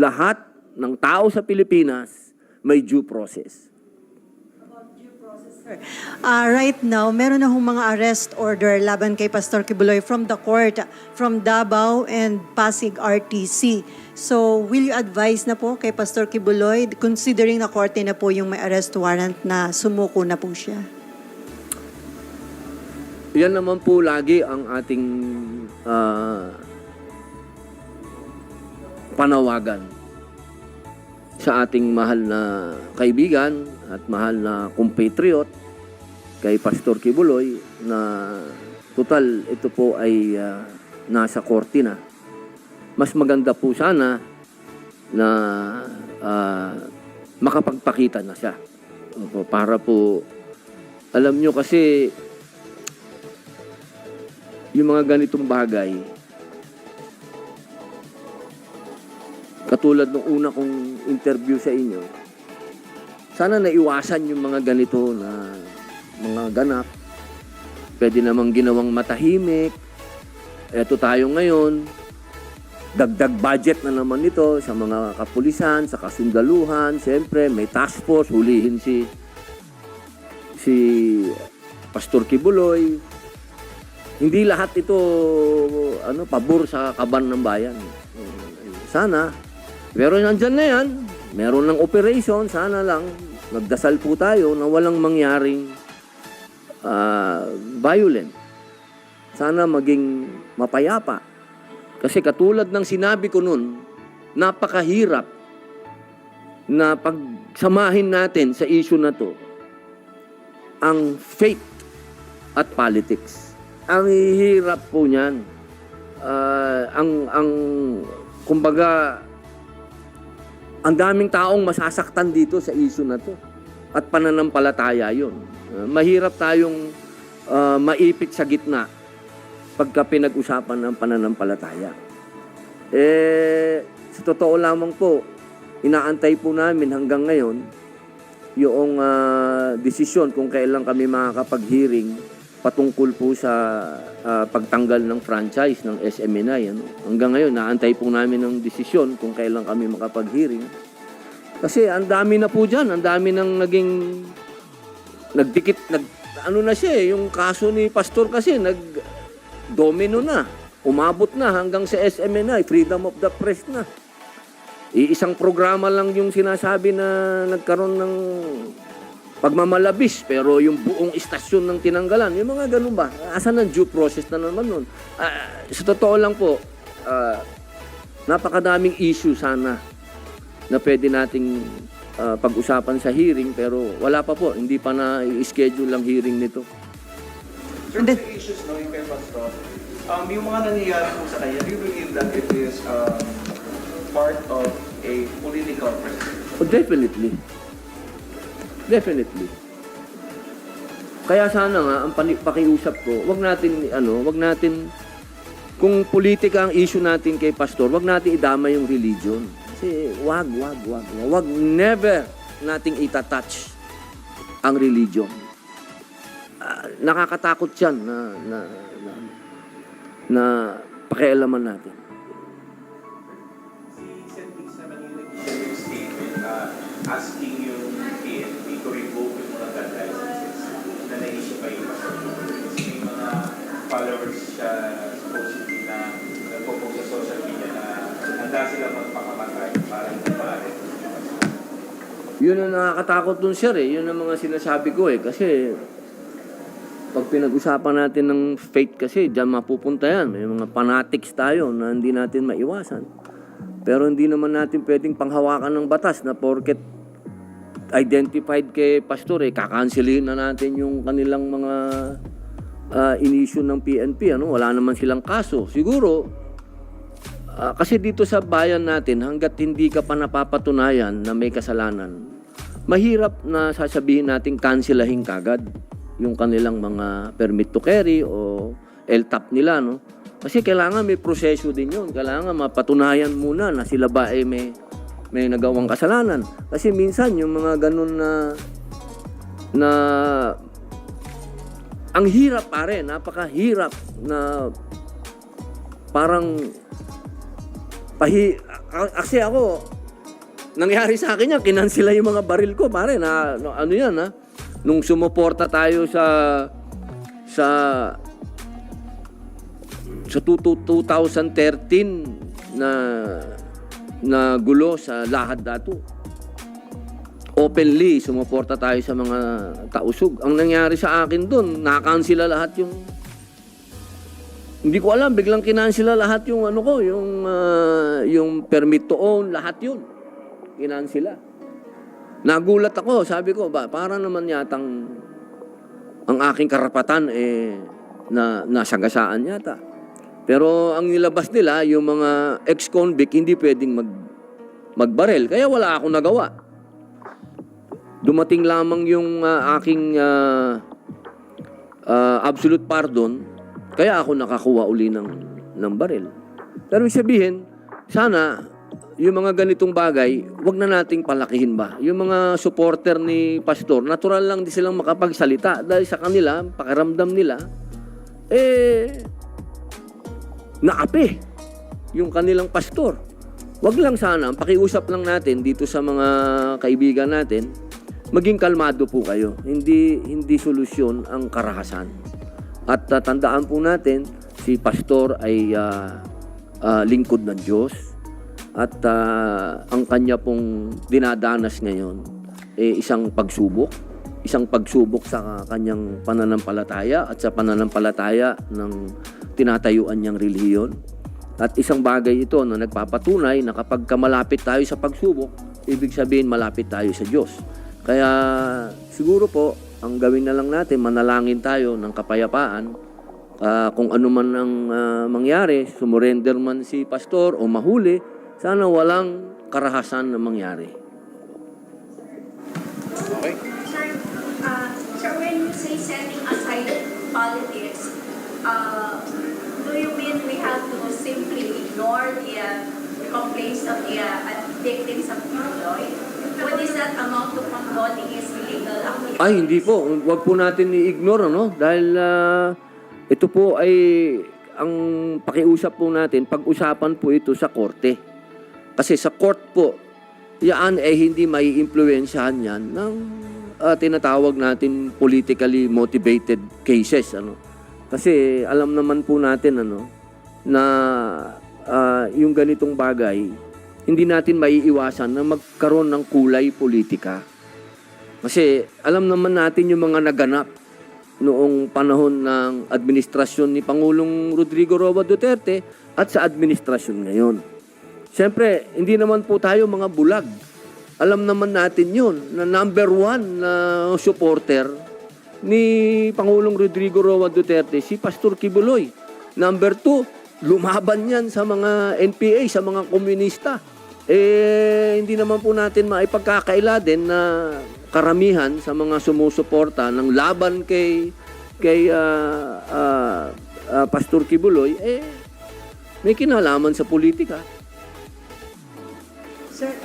lahat ng tao sa Pilipinas may due process. Ah, right now, meron na hong mga arrest order laban kay Pastor Kibuloy from the court, from Davao and Pasig RTC. So, will you advise na po kay Pastor Kibuloy, considering na korte na po yung may arrest warrant na sumuko na po siya? Yan naman po lagi ang ating ah, panawagan sa ating mahal na kaibigan at mahal na compatriot kay Pastor Kibuloy na total ito po ay ah, nasa korte na. Mas maganda po sana na ah, makapagpakita na siya. Opo, para po alam nyo kasi yung mga ganitong bagay, katulad ng una kong interview sa inyo, sana naiwasan yung mga ganito na mga ganap. Pwede namang ginawang matahimik. Eto tayo ngayon, dagdag budget na naman ito sa mga kapulisan, sa kasundaluhan. Siyempre, may task force, hulihin si si Pastor Kibuloy, hindi lahat ito ano pabor sa kaban ng bayan. Sana pero nandyan na yan. Meron ng operation, sana lang magdasal po tayo na walang mangyaring ah, violent. Sana maging mapayapa. Kasi katulad ng sinabi ko nun, napakahirap na pagsamahin natin sa issue na to ang faith at politics. Ang hirap po niyan. Ah, ang ang kumbaga ang daming taong masasaktan dito sa issue na to. At pananampalataya 'yon. Ah, mahirap tayong ah, maipit sa gitna pagka pinag-usapan ng pananampalataya. Eh, sa totoo lamang po, inaantay po namin hanggang ngayon yung ah, desisyon kung kailan kami makakapag-hearing patungkol po sa ah, pagtanggal ng franchise ng SMNI. Ano? Hanggang ngayon, naantay po namin ng desisyon kung kailan kami makapag-hearing. Kasi ang dami na po dyan, ang dami nang naging nagdikit, nag, ano na siya eh, yung kaso ni Pastor kasi, nag domino na, umabot na hanggang sa SMNI, freedom of the press na. Iisang programa lang yung sinasabi na nagkaroon ng pagmamalabis pero yung buong istasyon ng tinanggalan. Yung mga ganun ba? Asan ang due process na naman nun? Ah, sa totoo lang po, ah, napakadaming issue sana na pwede nating ah, pag-usapan sa hearing pero wala pa po. Hindi pa na i-schedule ang hearing nito. Sir, And then- the issues no, yung kay Pastor, um, yung mga nangyayari po sa kanya, do you believe that it is um, part of a political pressure? Oh, definitely. Definitely. Kaya sana nga ang pakiusap ko, wag natin ano, wag natin kung politika ang issue natin kay pastor, wag natin idama yung religion. Kasi wag, wag, wag, wag never nating itatouch ang religion. Ah, nakakatakot 'yan na na na, na pakialaman natin. Si Sentisa Manila followers siya supposedly na nagpo-post sa social media na handa sila magpakamatay para hindi maaari. Yun ang nakakatakot dun, sir, eh. Yun ang mga sinasabi ko, eh. Kasi, pag pinag-usapan natin ng faith kasi, dyan mapupunta yan. May mga fanatics tayo na hindi natin maiwasan. Pero hindi naman natin pwedeng panghawakan ng batas na porket identified kay pastor, eh, kakansilin na natin yung kanilang mga uh, in-issue ng PNP. Ano? Wala naman silang kaso. Siguro, Ah, kasi dito sa bayan natin, hanggat hindi ka pa napapatunayan na may kasalanan, mahirap na sasabihin natin kansilahin kagad yung kanilang mga permit to carry o LTAP nila, no? Kasi kailangan may proseso din yun. Kailangan mapatunayan muna na sila ba ay may, may nagawang kasalanan. Kasi minsan yung mga ganun na na ang hirap pare, napakahirap na parang pahi, kasi ako, nangyari sa akin yan, kinansila yung mga baril ko, pare, na, no, ano yan, ha? Nung sumuporta tayo sa, sa, sa tu- tu- 2013 na, na gulo sa lahat dato. Openly, sumuporta tayo sa mga tausog. Ang nangyari sa akin doon, nakansila lahat yung hindi ko alam, biglang kinansila lahat yung ano ko, yung ah, yung permit to own, lahat yun. Kinansila. Nagulat ako, sabi ko, ba, para naman yatang ang aking karapatan eh na nasagasaan yata. Pero ang nilabas nila, yung mga ex-convict hindi pwedeng mag magbarel, kaya wala akong nagawa. Dumating lamang yung ah, aking ah, ah, absolute pardon, kaya ako nakakuha uli ng, ng baril. Pero sabihin, sana yung mga ganitong bagay, wag na nating palakihin ba? Yung mga supporter ni Pastor, natural lang di silang makapagsalita dahil sa kanila, pakiramdam nila, eh, naapi yung kanilang pastor. Wag lang sana, pakiusap lang natin dito sa mga kaibigan natin, maging kalmado po kayo. Hindi hindi solusyon ang karahasan. At uh, tandaan po natin, si pastor ay ah, ah, lingkod ng Diyos at ah, ang kanya pong dinadanas ngayon eh, isang pagsubok, isang pagsubok sa kanyang pananampalataya at sa pananampalataya ng tinatayuan niyang relihiyon. At isang bagay ito na nagpapatunay na kapag ka malapit tayo sa pagsubok, ibig sabihin malapit tayo sa Diyos. Kaya siguro po, ang gawin na lang natin, manalangin tayo ng kapayapaan. Ah, kung ano man ang ah, mangyari, sumurrender man si pastor o mahuli, sana walang karahasan na mangyari. Okay? Sir, uh, sir, when you say setting aside politics, uh, do you mean we have to simply ignore the, uh, complaints of the uh, victims of Lloyd? Would this not amount to condoning his illegal? Ay, hindi po. Huwag po natin i-ignore, ano? Dahil ah, ito po ay ang pakiusap po natin, pag-usapan po ito sa korte. Kasi sa court po, yan ay hindi may impluensyahan yan ng ah, tinatawag natin politically motivated cases. Ano? Kasi alam naman po natin ano, na ah, yung ganitong bagay, hindi natin maiiwasan na magkaroon ng kulay politika. Kasi alam naman natin yung mga naganap noong panahon ng administrasyon ni Pangulong Rodrigo Roa Duterte at sa administrasyon ngayon. Siyempre, hindi naman po tayo mga bulag. Alam naman natin yun na number one na supporter ni Pangulong Rodrigo Roa Duterte, si Pastor Kibuloy. Number two, lumaban yan sa mga NPA, sa mga komunista. Eh, hindi naman po natin maipagkakaila din na karamihan sa mga sumusuporta ng laban kay kay uh, uh, uh, Pastor Kibuloy, eh, may kinalaman sa politika. Sir,